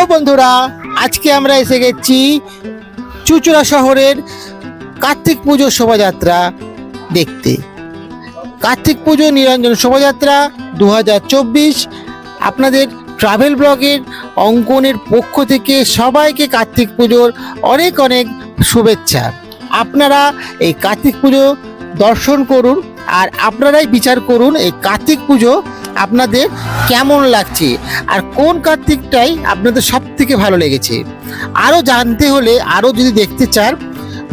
ও বন্ধুরা, আজকে আমরা এসে গেছি চুচুড়া শহরের কার্তিক পুজো শোভাযাত্রা দেখতে। কার্তিক পুজো নিরঞ্জন শোভাযাত্রা দু হাজার চব্বিশ। আপনাদের ট্রাভেল ব্লগের অঙ্কনের পক্ষ থেকে সবাইকে কার্তিক পুজোর অনেক অনেক শুভেচ্ছা। আপনারা এই কার্তিক পুজো দর্শন করুন আর আপনারাই বিচার করুন এই কার্তিক পুজো আপনাদের কেমন লাগছে আর কোন কার্তিকটাই আপনাদের সব থেকে ভালো লেগেছে। আরও জানতে হলে, আরও যদি দেখতে চান,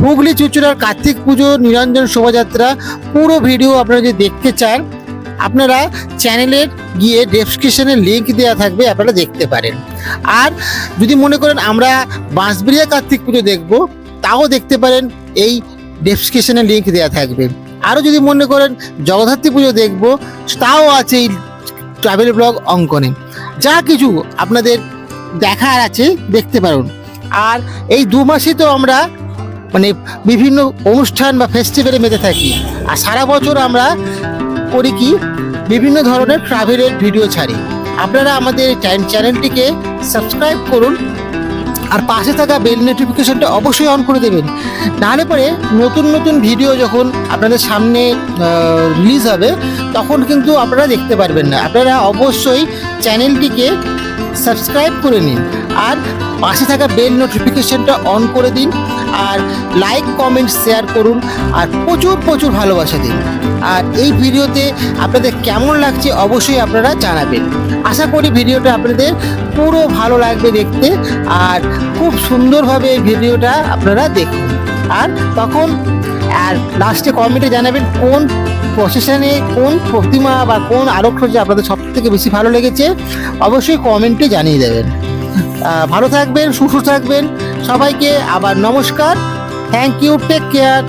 হুগলি চুচুড়ার কার্তিক পুজো নিরঞ্জন শোভাযাত্রা পুরো ভিডিও আপনারা যদি দেখতে চান, আপনারা চ্যানেলের গিয়ে ডেসক্রিপশনে লিঙ্ক দেওয়া থাকবে, আপনারা দেখতে পারেন। আর যদি মনে করেন আমরা বাঁশবেড়িয়া কার্তিক পুজো দেখব, তাও দেখতে পারেন, এই ডেসক্রিপশনে লিঙ্ক দেওয়া থাকবে। আরও যদি মনে করেন জগদ্ধাত্রী পুজো দেখব, তাও আছে এই ট্রাভেল ব্লগ অঙ্কনে। যা কিছু আপনাদের দেখার আছে, দেখতে পারুন। আর এই দু মাসে তো আমরা মানে বিভিন্ন অনুষ্ঠান বা ফেস্টিভ্যালে মেতে থাকি। আর সারা বছর আমরা করি কি, বিভিন্ন ধরনের ট্রাভেলের ভিডিও ছাড়ি। আপনারা আমাদের চ্যানেলটিকে সাবস্ক্রাইব করুন। আর পাশে থাকা বেল নোটিফিকেশনটা অবশ্যই অন করে দেবেন। নাহলে পরে নতুন নতুন ভিডিও যখন আপনাদের সামনে রিলিজ হবে, তখন কিন্তু আপনারা দেখতে পারবেন না। আপনারা অবশ্যই চ্যানেলটিকে সাবস্ক্রাইব করে নিন। আর পাশে থাকা বেল নোটিফিকেশনটা অন করে দিন আর লাইক, কমেন্ট, শেয়ার করুন আর প্রচুর প্রচুর ভালোবাসা দিন। আর এই ভিডিওতে আপনাদের কেমন লাগছে অবশ্যই আপনারা জানাবেন। আশা করি ভিডিওটা আপনাদের পুরো ভালো লাগবে দেখতে আর খুব সুন্দরভাবে এই ভিডিওটা আপনারা দেখুন। আর তখন আর লাস্টে কমেন্টে জানাবেন কোন প্রসেশনে কোন প্রতিমা বা কোন আলোকসজ্জা আপনাদের সব থেকে বেশি ভালো লেগেছে। অবশ্যই কমেন্টে জানিয়ে দেবেন। ভালো থাকবেন সুস্থ থাকবেন। সবাইকে আবার নমস্কার। Thank you take care